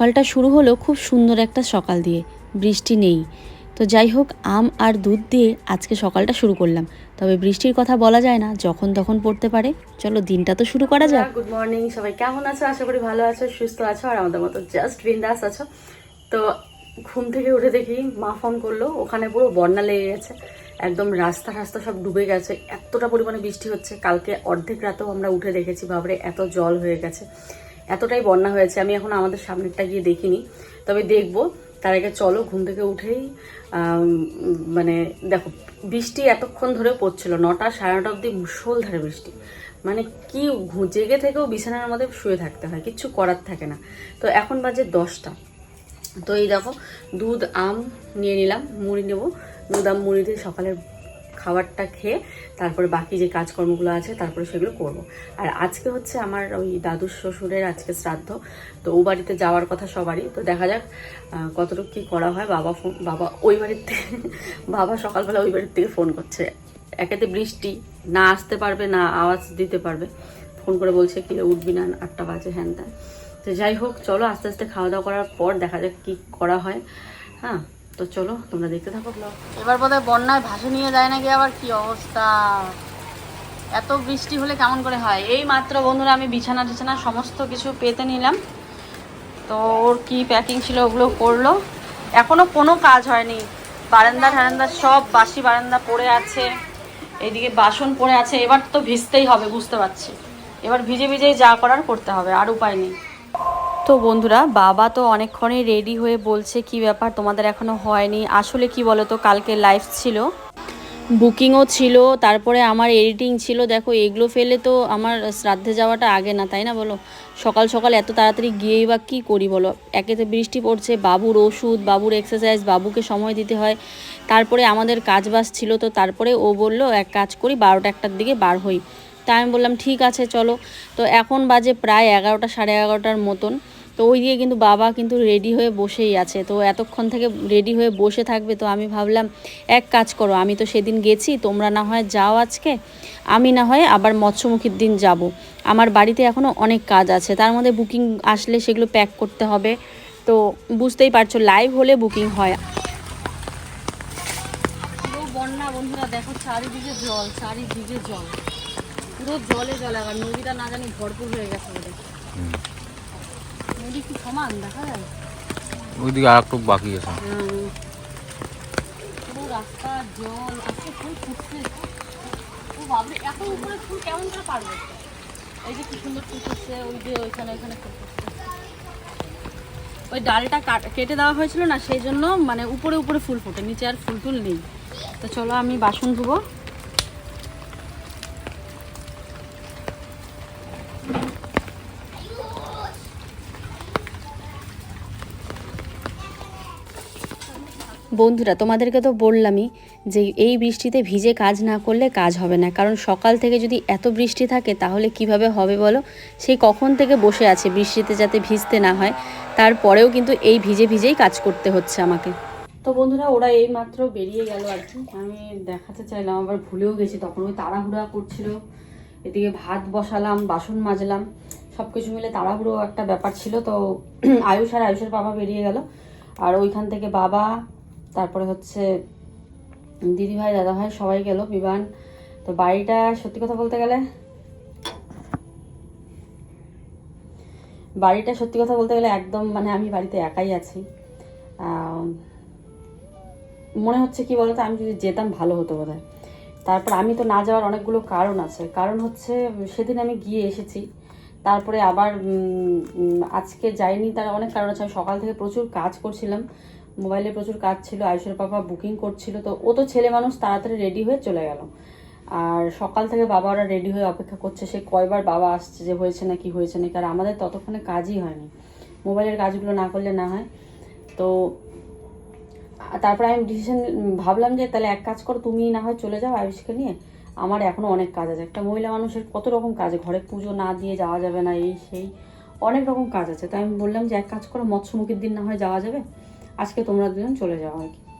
সকালটা শুরু হলো খুব সুন্দর একটা সকাল দিয়ে, বৃষ্টি নেই। তো যাই হোক, আম আর দুধ দিয়ে আজকে সকালটা শুরু করলাম। তবে বৃষ্টির কথা বলা যায় না, যখন তখন পড়তে পারে। চলো, দিনটা তো শুরু করা যাক। গুড মর্নিং সবাই কেমন আছো? আশা করি ভালো আছো, সুস্থ আছো, আর আমাদের মতো জাস্ট বিন্দাস আছো। তো ঘুম থেকে উঠে দেখি মা ফোন করল, ওখানে পুরো বন্যা লেগে গেছে। একদম রাস্তা রাস্তা সব ডুবে গেছে, এতটা পরিমাণে বৃষ্টি হচ্ছে। কালকে অর্ধেক রাতেও আমরা উঠে দেখেছি বাবরে এত জল হয়ে গেছে। এতটাই বন্যা হয়েছে, আমি এখন আমাদের সামনেরটা গিয়ে দেখিনি। তবে দেখব, তার আগে চলো, ঘুম থেকে উঠেই মানে দেখো, বৃষ্টি এতক্ষণ ধরে পড়ছিল, নটা সাড়ে নটা অব্দি মুষলধারে বৃষ্টি। মানে কি জেগে থেকেও বিছানার মধ্যে শুয়ে থাকতে হয়, কিচ্ছু করার থাকে না। তো এখন বাজে দশটা। তো এই দেখো, দুধ, আম নিয়ে নিলাম, মুড়ি নেব। দুধ, আম, মুড়ি দিয়ে সকালের খাবারটা খেয়ে তারপরে বাকি যে কাজকর্মগুলো আছে, তারপরে সেগুলো করব। আর আজকে হচ্ছে আমার ওই দাদুর শ্বশুরের আজকে শ্রাদ্ধ, তো ও বাড়িতে যাওয়ার কথা সবারই। তো দেখা যাক কতটুকু কী করা হয়। বাবা ফোন, বাবা ওই বাড়ির থেকে, বাবা সকালবেলা ওই বাড়ির থেকে ফোন করছে। একেতে বৃষ্টি, না আসতে পারবে, না আওয়াজ দিতে পারবে। ফোন করে বলছে, কি উঠবি না? আটটা বাজে হ্যান তো যাই হোক, চলো আস্তে আস্তে খাওয়া দাওয়া করার পর দেখা যাক কি করা হয়। হ্যাঁ তো চলো, তোমরা দেখতে থাকো। এবার বোধহয় বন্যায় ভাসে নিয়ে যায় নাকি আবার কি অবস্থা? এত বৃষ্টি হলে কেমন করে হয়? এই মাত্র বন্ধুরা আমি বিছানা টিছানা সমস্ত কিছু পেতে নিলাম। তো ওর কি প্যাকিং ছিল ওগুলো করল। এখনও কোনো কাজ হয়নি। বারান্দা ঠারান্দা সব বাসি বারান্দা পড়ে আছে। এইদিকে বাসন পড়ে আছে। এবার তো ভিজতেই হবে, বুঝতে পারছি। এবার ভিজে ভিজেই যা করার করতে হবে, আর উপায় নেই। তো বন্ধুরা, বাবা তো অনেকক্ষণই রেডি হয়ে বলছে, কি ব্যাপার? তোমাদের এখনও হয়নি। আসলে কি বলো তো কালকে লাইভ ছিল। বুকিংও ছিল, তারপরে আমার এডিটিং ছিল। দেখো, এগুলো ফেলে তো আমার শ্রাদ্ধে যাওয়াটা আগে না, তাই না বলো? সকাল সকাল এত তাড়াতাড়ি গিয়েই বা কী করি বলো? একে তো বৃষ্টি পড়ছে, বাবুর ওষুধ, বাবুর এক্সারসাইজ বাবুকে সময় দিতে হয়। তারপরে আমাদের কাজ বাজ ছিল তো, তারপরে ও বলল, এক কাজ করি, বারোটা একটার দিকে বার হই। তাই আমি বললাম, ঠিক আছে, চলো। তো এখন বাজে প্রায় এগারোটা, সাড়ে এগারোটার মতন। তো ওই দিকে কিন্তু বাবা কিন্তু রেডি হয়ে বসেই আছে। তো এতক্ষণ থেকে রেডি হয়ে বসে থাকবে তো আমি ভাবলাম এক কাজ করো আমি তো সেদিন গেছি তোমরা না হয় যাও আজকে আমি না হয় আবার মৎস্যমুখীর দিন যাব। আমার বাড়িতে এখনও অনেক কাজ আছে তার মধ্যে বুকিং আসলে সেগুলো প্যাক করতে হবে। তো বুঝতেই পারছ লাইভ হলে বুকিং হয়। বন্যা বন্ধুরা দেখো চারিদিকে জল চারিদিকে জল। পুরো জলে জলে আর নদীটা না জানি ভরপুর হয়ে গেছে ওদের নদী কি সমান দেখা যায় ওইদিকে আর একটু বাকি আছে। জল ফুটছে এত উপরে ফুল এই যে কি সুন্দর ফুটছে ওই যে ওইখানে ওই ডালটা কাট- কেটে দেওয়া হয়েছিল না, সেই জন্য মানে উপরে উপরে ফুল ফোটে, নিচে আর ফুল টুল নেই। তো চলো আমি বাসন ধুবো। বন্ধুরা, তোমাদেরকে তো বললামই যে এই বৃষ্টিতে ভিজে কাজ না করলে কাজ হবে না। কারণ সকাল থেকে যদি এত বৃষ্টি থাকে, তাহলে কীভাবে হবে বলো? সেই কখন থেকে বসে আছে বৃষ্টিতে যাতে ভিজতে না হয়, তারপরেও কিন্তু এই ভিজে ভিজেই কাজ করতে হচ্ছে আমাকে। তো বন্ধুরা, ওরা এই মাত্র বেরিয়ে গেল আর কি। আমি দেখাতে চাইলাম, আবার ভুলেও গেছি, তখন ওই তাড়াহুড়া করছিল। এদিকে ভাত বসালাম, বাসন মাজলাম সব কিছু মিলে তাড়াহুড়ো একটা ব্যাপার ছিল। তো আয়ুষ আর আয়ুষের বাবা বেরিয়ে গেল। আর ওইখান থেকে বাবা তারপরে হচ্ছে দিদিভাই, দাদাভাই সবাই গেল, বিমান। তো বাড়িটা সত্যি কথা বলতে গেলে, বাড়িটা সত্যি কথা বলতে গেলে একদম মানে আমি বাড়িতে একাই আছি। মনে হচ্ছে কি বলতো, আমি যদি যেতাম ভালো হতো বোধ তারপর আমি তো না যাওয়ার অনেকগুলো কারণ আছে। কারণ হচ্ছে, সেদিন আমি গিয়ে এসেছি। তারপরে আবার আজকে যাইনি, তার অনেক কারণ আছে। সকাল থেকে প্রচুর কাজ করছিলাম। মোবাইলে প্রচুর কাজ ছিল, আয়ুষের বাবা বুকিং করছিল, তো ও তো ছেলে মানুষ, তাড়াতাড়ি রেডি হয়ে চলে গেল। আর সকাল থেকে বাবা ওরা রেডি হয়ে অপেক্ষা করছে, সে কয়বার বাবা আসছে যে হয়েছে না কি হয়েছে নাকি, আর আমাদের ততক্ষণে কাজই হয়নি। মোবাইলের কাজগুলো না করলে না হয়। তো তারপরে আমি ডিসিশন ভাবলাম যে তাহলে এক কাজ করো, তুমি না হয় চলে যাও আয়ুষকে নিয়ে। আমার এখনও অনেক কাজ আছে। একটা মহিলা মানুষের কত রকম কাজ, ঘরে পুজো না দিয়ে যাওয়া যাবে না, এই সেই অনেক রকম কাজ আছে। তাই আমি বললাম যে এক কাজ করো, মৎস্যমুখীর দিন না হয় যাওয়া যাবে। আজকে তোমরা দুজন চলে যাও আর কি।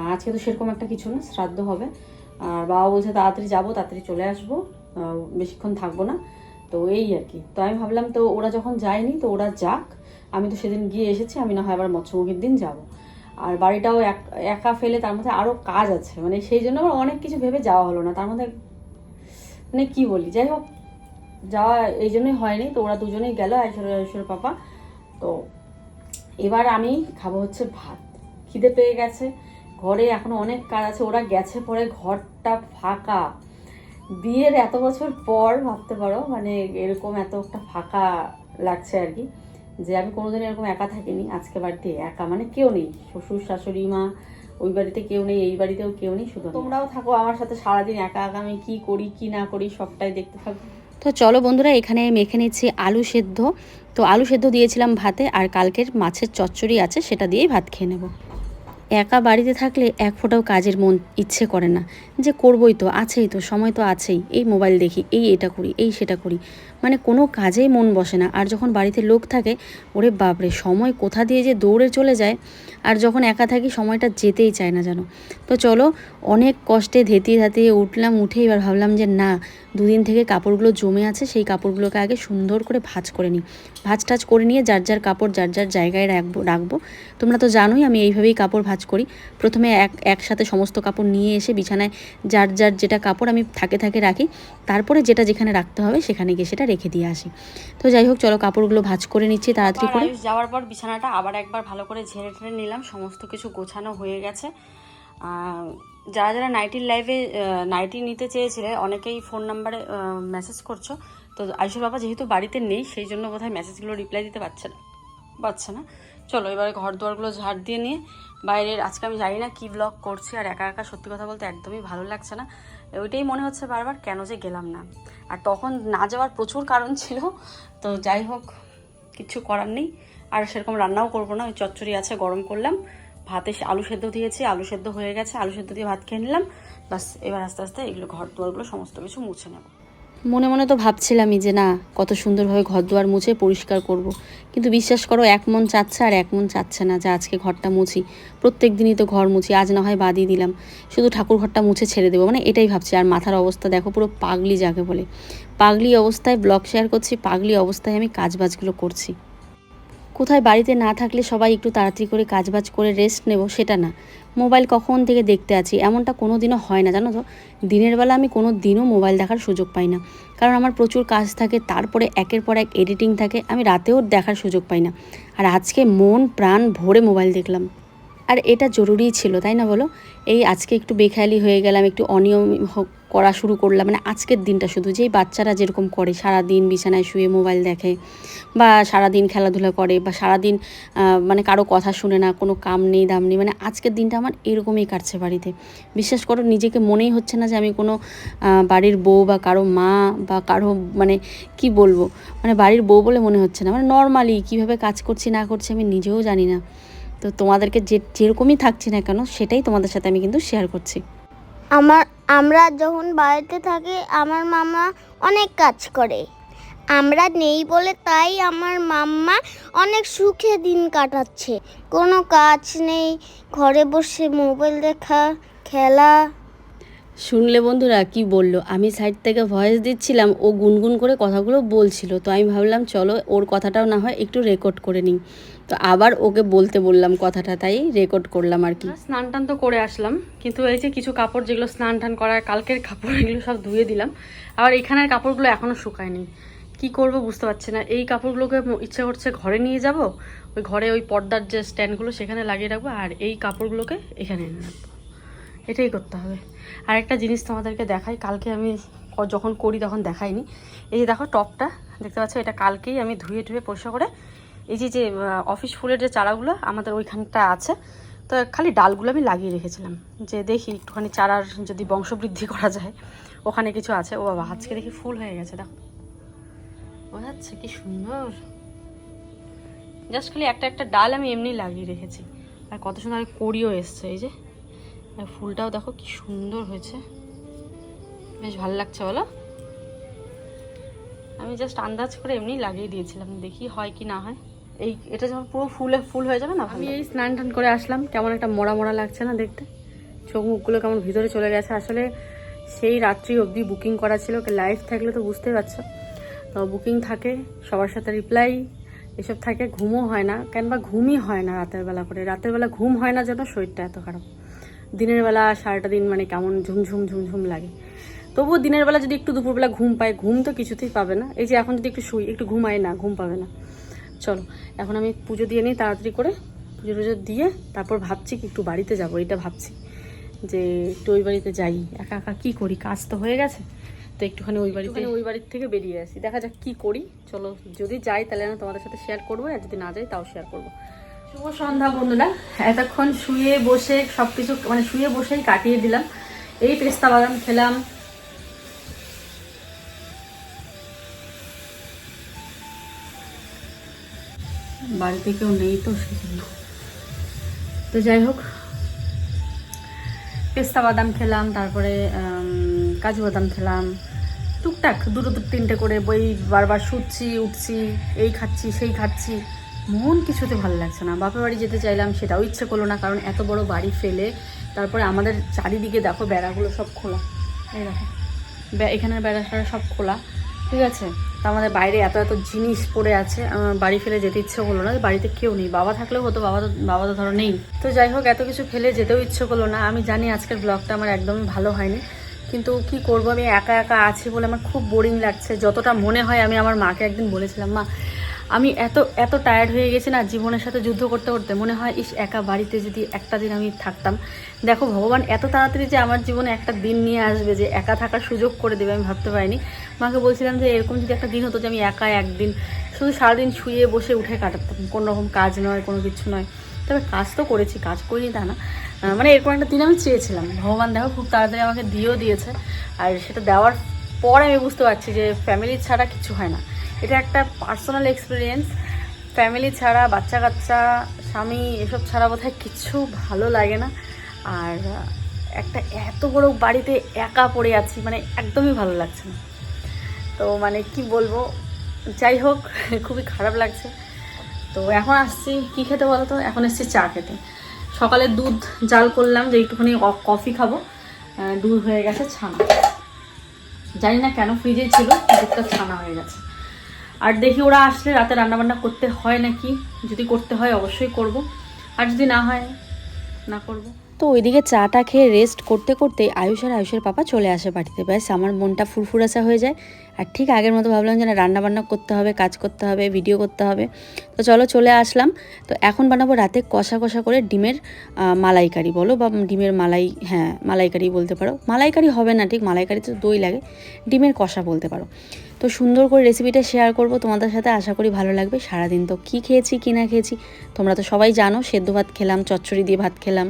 আজকে তো সেরকম একটা কিছু না, শ্রাদ্ধ হবে। আর বাবা বলছে তাড়াতাড়ি যাব, তাড়াতাড়ি চলে আসব বেশিক্ষণ থাকব না। তো এই আর কি। তো আমি ভাবলাম তো ওরা যখন যায়নি তো ওরা যাক। আমি তো সেদিন গিয়ে এসেছি, আমি না হয় আবার মৎস্যমুখীর দিন যাব। আর বাড়িটাও এক- একা ফেলে তার মধ্যে আরও কাজ আছে। মানে সেই জন্য আমার অনেক কিছু ভেবে যাওয়া হলো না। তার মধ্যে মানে কী বলি, যাই হোক, যাওয়া এই জন্যই হয়নি। তো ওরা দুজনেই গেল, আইশ্বর আইশ্বর পাপা। তো এবার আমি খাব হচ্ছে ভাত। খিদে পেয়ে গেছে। ঘরে এখনও অনেক কাজ আছে, ওরা গেছে পরে ঘরটা ফাঁকা। বিয়ের এত বছর পর, ভাবতে পারো মানে এরকম এত একটা ফাঁকা লাগছে আর কি, যে আমি কোনোদিন এরকম একা থাকিনি, আজকে বাড়িতে একা। মানে কেউ নেই, শ্বশুর, শাশুড়ি, মা, ওই বাড়িতে কেউ নেই, এই বাড়িতেও কেউ নেই, শুধু তোমরাও থাকো আমার সাথে সারাদিন একা একা আমি কি করি, কি না করি, সবটাই দেখতে থাকো। তো চলো বন্ধুরা, এখানে মেখে নিচ্ছি আলু সেদ্ধ। তো আলু সেদ্ধ দিয়েছিলাম ভাতে আর কালকের মাছের চচ্চড়ি আছে, সেটা দিয়েই ভাত খেয়ে নেব। একা বাড়িতে থাকলে এক ফোটাও কাজের মন ইচ্ছে করে না। যে করবই তো, আছেই তো, সময় তো আছেই। এই মোবাইল দেখি, এই এটা করি, এই সেটা করি। মানে কোনো কাজেই মন বসে না। আর যখন বাড়িতে লোক থাকে, ওরে বাপরে, সময় কোথা দিয়ে যে দৌড়ে চলে যায়, আর যখন একা থাকি, সময়টা যেতেই চায় না যেন। তো চলো, অনেক কষ্টে ধেতিয়ে ধাতিয়ে উঠলাম, উঠে এবার ভাবলাম যে না, দুদিন থেকে কাপড়গুলো জমে আছে, সেই কাপড়গুলোকে আগে সুন্দর করে ভাঁজ করে নিই। ভাঁজ টাজ করে নিয়ে যার যার কাপড়, যার যার জায়গায় রাখব রাখব। তোমরা তো জানোই আমি এইভাবেই কাপড় ভাঁজ করি। প্রথমে এক, একসাথে সমস্ত কাপড় নিয়ে এসে বিছানায় যার যার যেটা কাপড় আমি থাকে থাকে রাখি, তারপরে যেটা যেখানে রাখতে হবে সেখানে গিয়ে সেটা রেখে দিয়ে আসি। তো যাই হোক চলো কাপড়গুলো ভাঁজ করে নিচ্ছি তাড়াতাড়ি করে। যাওয়ার পর বিছানাটা আবার একবার ভালো করে ঝেড়ে ঠেড়ে নিলাম। সমস্ত কিছু গোছানো হয়ে গেছে। যারা যারা নাইটির লাইভে নাইটি নিতে চেয়েছিলে অনেকেই ফোন নাম্বারে মেসেজ করছ। তো আয়ুষের বাবা যেহেতু বাড়িতে নেই সেই জন্য বোধহয় মেসেজগুলো রিপ্লাই দিতে পারছে না পারছে না। চলো এবারে ঘর দুয়ারগুলো ঝাড় দিয়ে নিয়ে বাইরের আজকে আমি জানি না কী ব্লগ করছি আর একা একা সত্যি কথা বলতে একদমই ভালো লাগছে না। ওইটাই মনে হচ্ছে বারবার, কেন যে গেলাম না। আর তখন না যাওয়ার প্রচুর কারণ ছিল, তো যাই হোক, কিছু করার নেই। আর সেরকম রান্নাও করব না, ওই চচ্চড়ি আছে, গরম করলাম। ভাতে আলু সেদ্ধ দিয়েছি, আলু সেদ্ধ হয়ে গেছে, আলু সেদ্ধ দিয়ে ভাত খেয়ে নিলাম। বাস এবার আস্তে আস্তে এগুলো ঘর দোয়ারগুলো সমস্ত কিছু মুছে নেব। মনে মনে তো ভাবছিলামই যে না, কত সুন্দরভাবে ঘর দুয়ার মুছে পরিষ্কার করব। কিন্তু বিশ্বাস করো, এক মন চাচ্ছে আর এক মন চাচ্ছে না যে আজকে ঘরটা মুছি। প্রত্যেক দিনই তো ঘর মুছি, আজ না হয় বাদই দিলাম। শুধু ঠাকুর ঘরটা মুছে ছেড়ে দেবো মানে এটাই ভাবছি। আর মাথার অবস্থা দেখো, পুরো পাগলি যাকে বলে। পাগলি অবস্থায় ব্লগ শেয়ার করছি, পাগলি অবস্থায় আমি কাজবাজগুলো করছি। কোথায় বাড়িতে না থাকলে সবাই একটু তাড়াতাড়ি করে কাজবাজ করে রেস্ট নেব, সেটা না। মোবাইল কখন থেকে দেখতে আছি, এমনটা কোনো দিনও হয় না। জানো তো, দিনের বেলা আমি কোনো দিনও মোবাইল দেখার সুযোগ পাই না। কারণ আমার প্রচুর কাজ থাকে, তারপরে একের পর এক এডিটিং থাকে, আমি রাতেও দেখার সুযোগ পাই না। আর আজকে মন, প্রাণ ভরে মোবাইল দেখলাম। আর এটা জরুরিই ছিল, তাই না বলো? এই আজকে একটু বেখেয়ালি হয়ে গেলাম, একটু অনিয়ম করা শুরু করলাম। মানে আজকের দিনটা শুধু, যেই বাচ্চারা যেরকম করে সারা দিন বিছানায় শুয়ে মোবাইল দেখে বা সারা দিন খেলাধুলা করে বা সারা দিন মানে কারও কথা শুনে না, কোনো কাম নেই, দাম নেই মানে আজকের দিনটা আমার এরকমই কাটছে বাড়িতে। বিশ্বাস করো, নিজেকে মনেই হচ্ছে না যে আমি কোনো বাড়ির বউ বা কারও মা বা কারও মানে কি বলব? মানে বাড়ির বউ বলে মনে হচ্ছে না। মানে নর্মালি কীভাবে কাজ করছি না করছি আমি নিজেও জানি না। তো তোমাদেরকে যে যেরকমই থাকছি না কেন, সেটাই তোমাদের সাথে আমি কিন্তু শেয়ার করছি। আমার, আমরা যখন বাড়িতে থাকি, আমার মামা অনেক কাজ করে। আমরা নেই বলে তাই আমার মাম্মা অনেক সুখে দিন কাটাচ্ছে। কোনো কাজ নেই, ঘরে বসে মোবাইল দেখা, খেলা শুনলে বন্ধুরা কি বলল? আমি সাইড থেকে ভয়েস দিচ্ছিলাম, ও গুনগুন করে কথাগুলো বলছিল। তো আমি ভাবলাম, চলো ওর কথাটাও না হয় একটু রেকর্ড করে নিই। তো আবার ওকে বলতে বললাম কথাটা, তাই রেকর্ড করলাম আর কি। স্নান টান তো করে আসলাম। কিন্তু এই যে কিছু কাপড় যেগুলো স্নান টান করার, কালকের কাপড় এগুলো সব ধুয়ে দিলাম। আবার এখানের কাপড়গুলো এখনও শুকায়নি। কি করব বুঝতে পারছি না। এই কাপড়গুলোকে ইচ্ছে করছে ঘরে নিয়ে যাব। ওই ঘরে ওই পর্দার যে স্ট্যান্ডগুলো সেখানে লাগিয়ে রাখব। আর এই কাপড়গুলোকে এখানে এনে রাখব। এটাই করতে হবে। আর একটা জিনিস তোমাদেরকে দেখাই, কালকে আমি যখন করি তখন দেখাইনি। এই যে দেখো টপটা, দেখতে পাচ্ছ এটা কালকেই আমি ধুয়ে ধুয়ে পরিষ্কার করে এই যে যে অফিস ফুলের যে চারাগুলো আমাদের ওইখানটা আছে, তো খালি ডালগুলো আমি লাগিয়ে রেখেছিলাম। যে দেখি একটুখানি চারার যদি বংশবৃদ্ধি করা যায়, ওখানে কিছু আছে। ও বাবা, আজকে দেখি ফুল হয়ে গেছে, দেখো। বোঝা যাচ্ছে কি সুন্দর। জাস্ট খালি একটা একটা ডাল আমি এমনি লাগিয়ে রেখেছি। আর কত সুন্দর কড়িও এসছে, এই যে। আর ফুলটাও দেখো কি সুন্দর হয়েছে। বেশ ভালো লাগছে বলো। আমি জাস্ট আন্দাজ করে এমনি লাগিয়ে দিয়েছিলাম দেখি হয় কি না হয়। এই এটা যখন পুরো ফুলে ফুল হয়ে যাবে না আমি এই স্নান টান করে আসলাম কেমন একটা মরা মরা লাগছে না দেখতে? চোখ মুখগুলো কেমন ভিতরে চলে গেছে। আসলে সেই রাত্রি অবধি বুকিং করা ছিল লাইভ থাকলে তো বুঝতে পারছ। তো বুকিং থাকে সবার সাথে রিপ্লাই এসব থাকে ঘুমও হয় না। কেন বা ঘুমই হয় না রাতের বেলা করে। রাতের বেলা ঘুম হয় না যেন শরীরটা এত খারাপ। দিনের বেলা সারাটা দিন মানে কেমন ঝুমঝুম ঝুমঝুম লাগে। তবুও দিনের বেলা যদি একটু দুপুরবেলা ঘুম পায়, ঘুম তো কিছুতেই পাবে না। এই যে এখন যদি একটু শুই, একটু ঘুমায় না, ঘুম পাবে না। চলো, এখন আমি পুজো দিয়ে নিই তাড়াতাড়ি করে। পুজো টুজো দিয়ে তারপর ভাবছি কি একটু বাড়িতে যাব এটা ভাবছি। যে একটু ওই বাড়িতে যাই, একা একা কী করি? কাজ তো হয়ে গেছে। তো একটুখানি ওই বাড়িতে ওই বাড়ির থেকে বেরিয়ে আসি। দেখা যাক কী করি। চলো, যদি যাই তাহলে আমি তোমাদের সাথে শেয়ার করব, আর যদি না যাই তাও শেয়ার করব। শুভ সন্ধ্যা বন্ধুরা। এতক্ষণ শুয়ে বসে সব কিছু মানে শুয়ে বসেই কাটিয়ে দিলাম। এই পেস্তা বাদাম খেলাম। বাড়িতে কেউ নেই তো সেজন্য। তো যাই হোক, পেস্তা বাদাম খেলাম, তারপরে কাজু বাদাম খেলাম। টুকটাক, দুটো দু তিনটে করে বই বারবার শুচ্ছি, উঠছি, এই খাচ্ছি, সেই খাচ্ছি। মন কিছুতে ভালো লাগছে না। বাপের বাড়ি যেতে চাইলাম, সেটাও ইচ্ছে করল না, কারণ এত বড় বাড়ি ফেলে, তারপরে আমাদের চারিদিকে দেখো বেড়াগুলো সব খোলা। এই দেখো এখানের বেড়া সব খোলা, ঠিক আছে? তা আমাদের বাইরে এত এত জিনিস পড়ে আছে আমার বাড়ি ফেলে যেতে ইচ্ছে করল না, বাড়িতে কেউ নেই। বাবা থাকলেও হতো, বাবা তো বাবা তো ধরো নেই। তো যাই হোক, এত কিছু ফেলে যেতেও ইচ্ছে করল না। আমি জানি আজকের ব্লগটা আমার একদমই ভালো হয়নি, কিন্তু কি করব? আমি একা একা আছি বলে আমার খুব বোরিং লাগছে। যতটা মনে হয় আমি আমার মাকে একদিন বলেছিলাম, মা আমি এত এত টায়ার্ড হয়ে গেছি না জীবনের সাথে যুদ্ধ করতে করতে, মনে হয়, ইস, একা বাড়িতে যদি একটা দিন আমি থাকতাম। দেখো, ভগবান এত তাড়াতাড়ি যে আমার জীবনে একটা দিন নিয়ে আসবে যে একা থাকার সুযোগ করে দেবে, আমি ভাবতে পারিনি। মাকে বলছিলাম যে, এরকম যদি একটা দিন হতো যে আমি একা একদিন, শুধু সারাদিন শুয়ে বসে উঠে কাটাতাম, কোনো রকম কাজ নয়, কোনো কিছু নয়। তবে কাজ তো করেছি, কাজ করিনি তা না। মানে এরকম একটা দিন আমি চেয়েছিলাম। ভগবান দেখো, খুব তাড়াতাড়ি আমাকে দিয়েও দিয়েছে। আর সেটা দেওয়ার পর আমি বুঝতে পারছি যে ফ্যামিলি ছাড়া কিছু হয় না। এটা একটা পার্সোনাল এক্সপিরিয়েন্স ফ্যামিলি ছাড়া, বাচ্চা কাচ্চা, স্বামী, এসব ছাড়া বোধহয় কিছু ভালো লাগে না। আর একটা এত বড় বাড়িতে একা পড়ে আছি মানে একদমই ভালো লাগছে না। তো মানে কি বলব, যাই হোক, খুবই খারাপ লাগছে। তো এখন আসছি, কি খেতে বলো তো? এখন এসছি চা খেতে। সকালে দুধ জাল করলাম যে একটুখানি কফি খাব। দুধ হয়ে গেছে ছানা। জানি না কেন ফ্রিজে ছিল, দুধটা ছানা হয়ে গেছে। আর দেখি ওরা আসলে রাতে রান্নাবান্না করতে হয় নাকি? যদি করতে হয় অবশ্যই করব। আর যদি না হয়, না করব। তো ওইদিকে চাটা খেয়ে রেস্ট করতে করতে আয়ুষ আর আয়ুষের পাপা চলে আসে বাড়িতে। ব্যাস, আমার মনটা ফুরফুরাসা হয়ে যায়। আর ঠিক আগের মতো ভাবলাম যে না রান্না বান্না করতে হবে, কাজ করতে হবে ভিডিও করতে হবে। তো চলো চলে আসলাম। তো এখন বানাবো রাতে কষা কষা করে ডিমের মালাইকারি। বলো বা ডিমের মালাই হ্যাঁ মালাইকারি বলতে পারো। মালাইকারি হবে না, ঠিক? মালাইকারি তো দই লাগে। ডিমের কষা বলতে পারো। তো সুন্দর করে রেসিপিটা শেয়ার করব তোমাদের সাথে। আশা করি ভালো লাগবে। সারাদিন তো কী খেয়েছি, কী না খেয়েছি, তোমরা তো সবাই জানো। সেদ্ধ ভাত খেলাম, চচ্চড়ি দিয়ে ভাত খেলাম।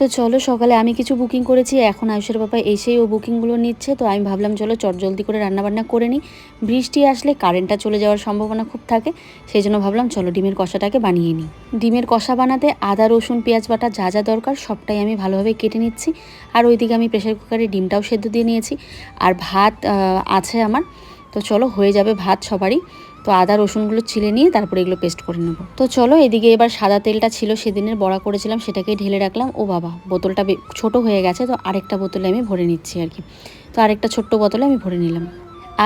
তো চলো সকালে আমি কিছু বুকিং করেছি, এখন আয়ুষের বাবা এসেই ও বুকিংগুলো নিচ্ছে, তো আমি ভাবলাম চলো চট জলদি করে রান্নাবান্না করে নিই। বৃষ্টি আসলে কারেন্টটা চলে যাওয়ার সম্ভাবনা খুব থাকে, সেই জন্য ভাবলাম চলো ডিমের কষাটাকে বানিয়ে নিই। ডিমের কষা বানাতে আদা, রসুন, পেঁয়াজ বাটা যা যা দরকার সবটাই আমি ভালোভাবে কেটে নিচ্ছি, আর ওইদিকে আমি প্রেশার কুকারে ডিমটাও সেদ্ধ দিয়ে নিয়েছি। আর ভাত আছে আমার, তো চলো হয়ে যাবে ভাত সবারই। তো আদা, রসুনগুলো ছিলে নিয়ে তারপরে এগুলো পেস্ট করে নেব। তো চলো এদিকে এবার সাদা তেলটা ছিল, সেদিনের বড়া করেছিলাম, সেটাকেই ঢেলে রাখলাম। ও বাবা, বোতলটা ছোট হয়ে গেছে, তো আরেকটা বোতলে আমি ভরে নিচ্ছি আর কি। তো আরেকটা ছোট্ট বোতলে আমি ভরে নিলাম।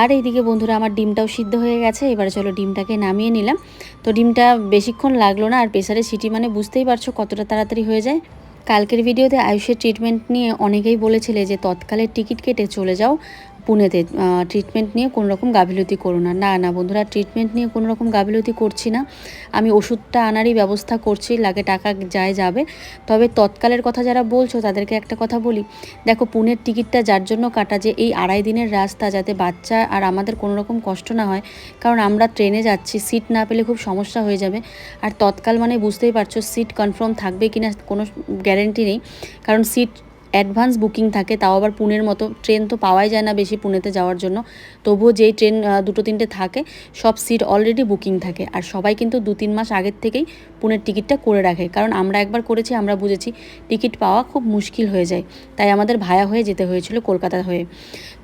আর এইদিকে বন্ধুরা, আমার ডিমটাও সিদ্ধ হয়ে গেছে, এবারে চলো ডিমটাকে নামিয়ে নিলাম। তো ডিমটা বেশিক্ষণ লাগল না, আর প্রেসারে সিটি মানে বুঝতেই পারছ কতটা তাড়াতাড়ি হয়ে যায়। কালকের ভিডিওতে আয়ুষের ট্রিটমেন্ট নিয়ে অনেকেই বলেছিলে যে, তৎকালের টিকিট কেটে চলে যাও পুনেতে ট্রিটমেন্ট নিয়ে কোনো রকম গাফিলতি করো না। না না বন্ধুরা ট্রিটমেন্ট নিয়ে কোনো রকম গাফিলতি করছি না। আমি ওষুধটা আনারই ব্যবস্থা করছি, লাগে টাকা যায় যাবে। তবে তৎকালের কথা যারা বলছো, তাদেরকে একটা কথা বলি। দেখো, পুনের টিকিটটা যার জন্য কাটা যে এই আড়াই দিনের রাস্তা যাতে বাচ্চা আর আমাদের কোনো রকম কষ্ট না হয়, কারণ আমরা ট্রেনে যাচ্ছি, সিট না পেলে খুব সমস্যা হয়ে যাবে। আর তৎকাল মানে বুঝতেই পারছ, সিট কনফার্ম থাকবে কি না কোনো গ্যারেন্টি নেই। কারণ সিট অ্যাডভান্স বুকিং থাকে, তাও আবার পুনের মতো ট্রেন তো পাওয়াই যায় না বেশি পুনেতে যাওয়ার জন্য। তবুও যেই ট্রেন দুটো তিনটে থাকে, সব সিট অলরেডি বুকিং থাকে। আর সবাই কিন্তু দু তিন মাস আগের থেকেই পুনের টিকিটটা করে রাখে। কারণ আমরা একবার করেছি, আমরা বুঝেছি টিকিট পাওয়া খুব মুশকিল হয়ে যায়। তাই আমাদের ভায়া হয়ে যেতে হয়েছিল কলকাতা হয়ে।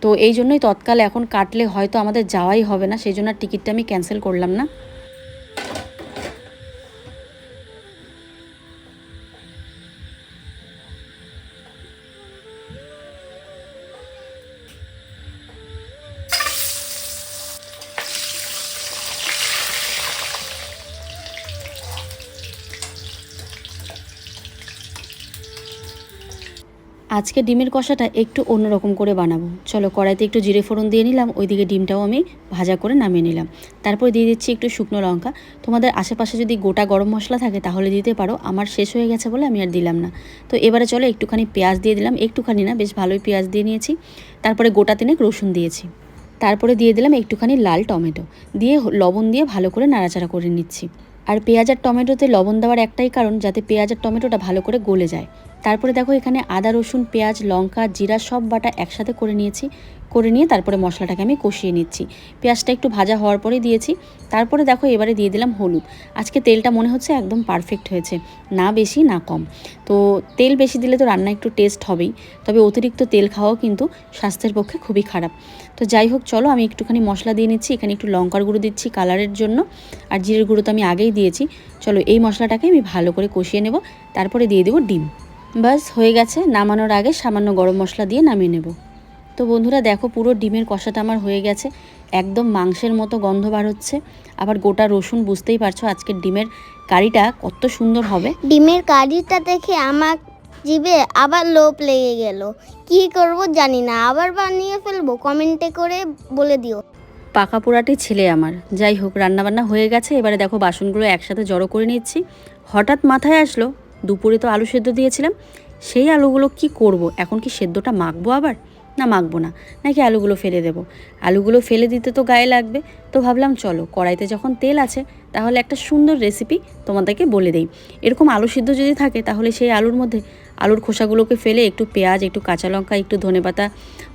তো এই জন্যই তৎকাল এখন কাটলে হয়তো আমাদের যাওয়াই হবে না, সেই জন্য টিকিটটা আমি ক্যান্সেল করলাম না। আজকে ডিমের কষাটা একটু অন্যরকম করে বানাবো। চলো কড়াইতে একটু জিরে ফোড়ন দিয়ে নিলাম, ওইদিকে ডিমটাও আমি ভাজা করে নামিয়ে নিলাম। তারপর দিয়ে দিচ্ছি একটু শুকনো লঙ্কা। তোমাদের আশেপাশে যদি গোটা গরম মশলা থাকে তাহলে দিতে পারো, আমার শেষ হয়ে গেছে বলে আমি আর দিলাম না। তো এবারে চলো একটুখানি পেঁয়াজ দিয়ে দিলাম, একটুখানি না, বেশ ভালোই পেঁয়াজ দিয়ে নিয়েছি। তারপরে গোটা তিনেক রসুন দিয়েছি। তারপরে দিয়ে দিলাম একটুখানি লাল টমেটো। দিয়ে লবণ দিয়ে ভালো করে নাড়াচাড়া করে নিচ্ছি। আর পেঁয়াজ আর টমেটোতে লবণ দেওয়ার একটাই কারণ, যাতে পেঁয়াজ আর টমেটোটা ভালো করে গলে যায়। তারপরে দেখো এখানে আদা, রসুন, পেঁয়াজ, লঙ্কা, জিরা সব বাটা একসাথে করে নিয়েছি। করে নিয়ে তারপরে মশলাটাকে আমি কষিয়ে নিচ্ছি। পেঁয়াজটা একটু ভাজা হওয়ার পরে দিয়েছি। তারপরে দেখো এবারে দিয়ে দিলাম হলুদ। আজকে তেলটা মনে হচ্ছে একদম পারফেক্ট হয়েছে। না বেশি, না কম। তো তেল বেশি দিলে তো রান্না একটু টেস্ট হবেই। তবে অতিরিক্ত তেল খাওয়াও কিন্তু স্বাস্থ্যের পক্ষে খুবই খারাপ। তো যাই হোক, চলো আমি একটুখানি মশলা দিয়ে নিচ্ছি। এখানে একটু লঙ্কার গুঁড়ো দিচ্ছি কালারের জন্য। আর জিরের গুঁড়ো তো আমি আগেই দিয়েছি। চলো এই মশলাটাকে আমি ভালো করে কষিয়ে নেব। তারপরে দিয়ে দেবো ডিম। বাস হয়ে গেছে। নামানোর আগে সামান্য গরম মশলা দিয়ে নামিয়ে নেব। তো বন্ধুরা দেখো পুরো ডিমের কষাটা আমার হয়ে গেছে। একদম মাংসের মতো গন্ধ বার হচ্ছে। আবার গোটা রসুন বুঝতেই পারছ আজকের ডিমের কারিটা কত সুন্দর হবে। ডিমের কারিটা দেখে আমার জিভে আবার লোভ লেগে গেল। কি করব জানি না আবার বানিয়ে ফেলব কমেন্টে করে বলে দিও। পাকা পোড়াটি ছেলে আমার। যাই হোক রান্নাবান্না হয়ে গেছে। এবারে দেখো বাসনগুলো একসাথে জড়ো করে নিচ্ছি। হঠাৎ মাথায় আসলো দুপুরে তো আলু সেদ্ধ দিয়েছিলাম। সেই আলুগুলো কি করব? এখন কি সেদ্ধটা মাখবো আবার? না, মাখবো না। নাকি আলুগুলো ফেলে দেবো? আলুগুলো ফেলে দিতে তো গায়ে লাগবে। তো ভাবলাম চলো, কড়াইতে যখন তেল আছে, তাহলে একটা সুন্দর রেসিপি তোমাদেরকে বলে দেই। এরকম আলু সিদ্ধ যদি থাকে, তাহলে সেই আলুর মধ্যে আলুর খোসাগুলোকে ফেলে একটু পেঁয়াজ, একটু কাঁচা লঙ্কা, একটু ধনেপাতা,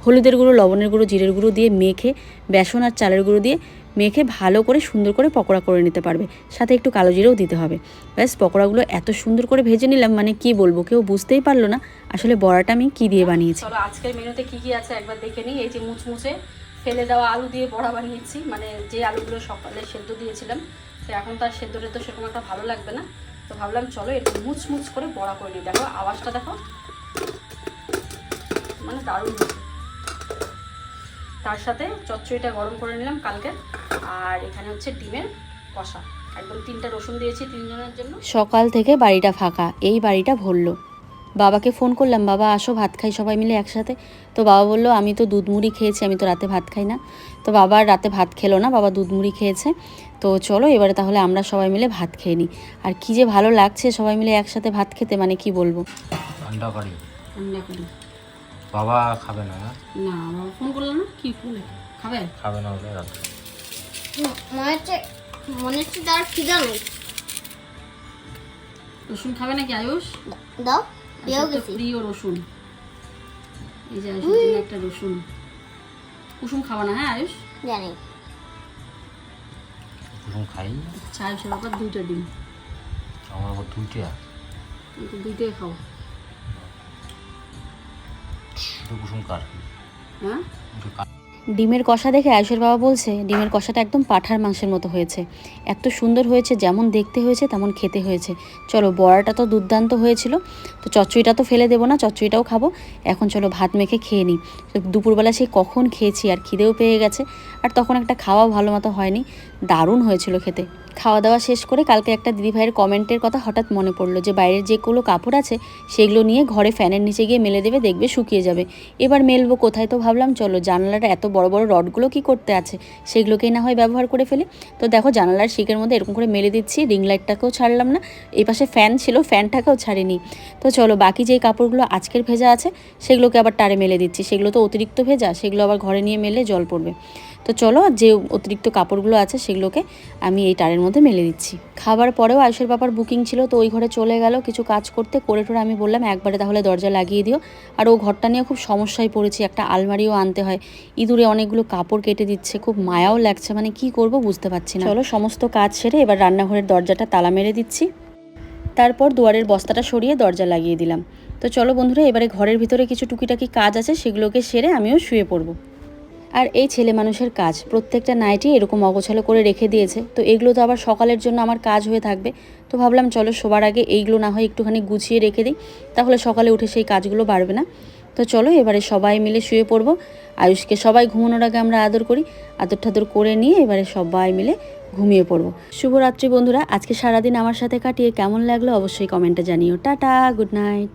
হলুদের গুঁড়ো, লবণের গুঁড়ো, জিরের গুঁড়ো দিয়ে মেখে, বেসন আর চালের গুঁড়ো দিয়ে মেখে ভালো করে সুন্দর করে পকোড়া করে নিতে পারবে। সাথে একটু কালো জিরেও দিতে হবে। ব্যাস, পকোড়াগুলো এত সুন্দর করে ভেজে নিলাম মানে কি বলব, কেউ বুঝতেই পারল না আসলে বড়াটা আমি কি দিয়ে বানিয়েছি। চলো, আজকের মেনুতে কি কি আছে একবার দেখে নিই। এই যে মুচমুচে ফেলে দেওয়া আলু দিয়ে বড়া বানিয়েছি মানে যে আলুগুলো সকালে সেদ্ধ দিয়েছিলাম, তো এখন তার সেদ্ধটা তো সেরকম একটা ভালো লাগবে না। তো ভাবলাম, চলো এরকম মুচমুচ করে বড়া করে নিই। দেখো, আওয়াজটা দেখো। মানে দারুণ তার সাথে চচ্চড়িটা গরম করে নিলাম কালকে। আর এখানে হচ্ছে ডিমের কষা। একদম তিনটা রসুন দিয়েছি তিনজনের জন্য। সকাল থেকে বাড়িটা ফাঁকা এই বাড়িটা ভরলো। বাবাকে ফোন করলাম বাবা আসো ভাত খাই সবাই মিলে একসাথে। তো বাবা বলল আমি তো দুধ মুড়ি খেয়েছি আমি তো রাতে ভাত খাই না। তো বাবা আর রাতে ভাত খেলো না বাবা দুধ মুড়ি খেয়েছে। তো চলো এবারে তাহলে আমরা সবাই মিলে ভাত খেয়ে নিই। আর কি যে ভালো লাগছে সবাই মিলে একসাথে ভাত খেতে মানে কি বলব? আন্ডা কারি রান্না করি বাবা খাবে না? না না বাবা ফোন করলাম না? কি ফোনে খাবে? খাবে না বলে রাখবে মনে হচ্ছে মনে হচ্ছে তার খিদা নেই। রসুন খাবে নাকি আয়ুষ? দাও আয়ুষের গেছি। প্রিয় রসুন। এই যে আয়ুষের জন্য একটা রসুন। কুসুম খাবে না হ্যাঁ আয়ুষ? জানি। কুসুম খাই। আচ্ছা আয়ুষের আবার দুইটা ডিম। আমার আবার দুইটা। দুইটাই খাও ডিমের কষা দেখে আয়ুষের বাবা বলছে ডিমের কষাটা একদম পাঠার মাংসের মতো হয়েছে। এত সুন্দর হয়েছে যেমন দেখতে হয়েছে তেমন খেতে হয়েছে। চলো বড়াটা তো দুর্দান্ত হয়েছিল। তো চচ্চড়িটা তো ফেলে দেবো না চচ্চড়িটাও খাব। এখন চলো ভাত মেখে খেয়ে নিই। তো দুপুরবেলা সেই কখন খেয়েছি আর খিদেও পেয়ে গেছে। আর তখন একটা খাওয়া ভালো মতো হয়নি। দারুণ হয়েছিল খেতে। খাওয়া দাওয়া শেষ করে কালকে একটা দিদিভাইয়ের কমেন্টের কথা হঠাৎ মনে পড়ল যে বাইরের যেগুলো কাপড় আছে সেগুলো নিয়ে ঘরে ফ্যানের নিচে গিয়ে মেলে দেবে, দেখবে শুকিয়ে যাবে। এবার মেলবো কোথায় তো ভাবলাম, চলো জানালাটা এত বড় বড় রডগুলো কি করতে আছে সেগুলোকেই না হয় ব্যবহার করে ফেলে। তো দেখো জানালার শিকের মধ্যে এরকম করে মেলে দিচ্ছি রিং লাইটটাকেও ছাড়লাম না, এই পাশে ফ্যান ছিল ফ্যানটাকেও ছাড়িনি। তো চলো বাকি যেই কাপড়গুলো আজকের ভেজা আছে সেগুলোকে আবার টারে মেলে দিচ্ছি। সেগুলো তো অতিরিক্ত ভেজা, সেগুলো আবার ঘরে নিয়ে মেলে জল পড়বে। তো চলো যে অতিরিক্ত কাপড়গুলো আছে সেগুলোকে আমি এই টারের মধ্যে মেলে দিচ্ছি। খাবার পরেও আয়ুষের বাবার বুকিং ছিল, তো ওই ঘরে চলে গেল কিছু কাজ করতে। করে টোরে আমি বললাম, একবারে তাহলে দরজা লাগিয়ে দিও। আর ও ঘরটা নিয়ে খুব সমস্যায় পড়েছি, একটা আলমারিও আনতে হয়। ইঁদুরে অনেকগুলো কাপড় কেটে দিচ্ছে, খুব মায়াও লাগছে মানে কি করব বুঝতে পারছি না। চলো, সমস্ত কাজ সেরে এবার রান্নাঘরের দরজাটা তালা মেরে দিচ্ছি। তারপর দুয়ারের বস্তাটা সরিয়ে দরজা লাগিয়ে দিলাম। তো চলো বন্ধুরা, এবারে ঘরের ভিতরে কিছু টুকিটাকি কাজ আছে, সেগুলোকে সেরে আমিও শুয়ে পড়ব। আর এই ছেলে মানুষের কাজ প্রত্যেকটা নাইটই এরকম অগোছালো করে রেখে দিয়েছে। তো এগুলো তো আবার সকালের জন্য আমার কাজ হয়ে থাকবে। তো ভাবলাম চলো সবার আগে এইগুলো না হয় একটুখানি গুছিয়ে রেখে দিই। তাহলে সকালে উঠে সেই কাজগুলো বাড়বে না। তো চলো এবারে সবাই মিলে শুয়ে পড়ব। আয়ুষকে সবাই ঘুমানোর আগে আমরা আদর করি। আদর ঠাদর করে নিয়ে এবারে সবাই মিলে ঘুমিয়ে পড়ব। শুভরাত্রি বন্ধুরা, আজকে সারাদিন আমার সাথে কাটিয়ে কেমন লাগল অবশ্যই কমেন্টে জানিও। Tata, good night.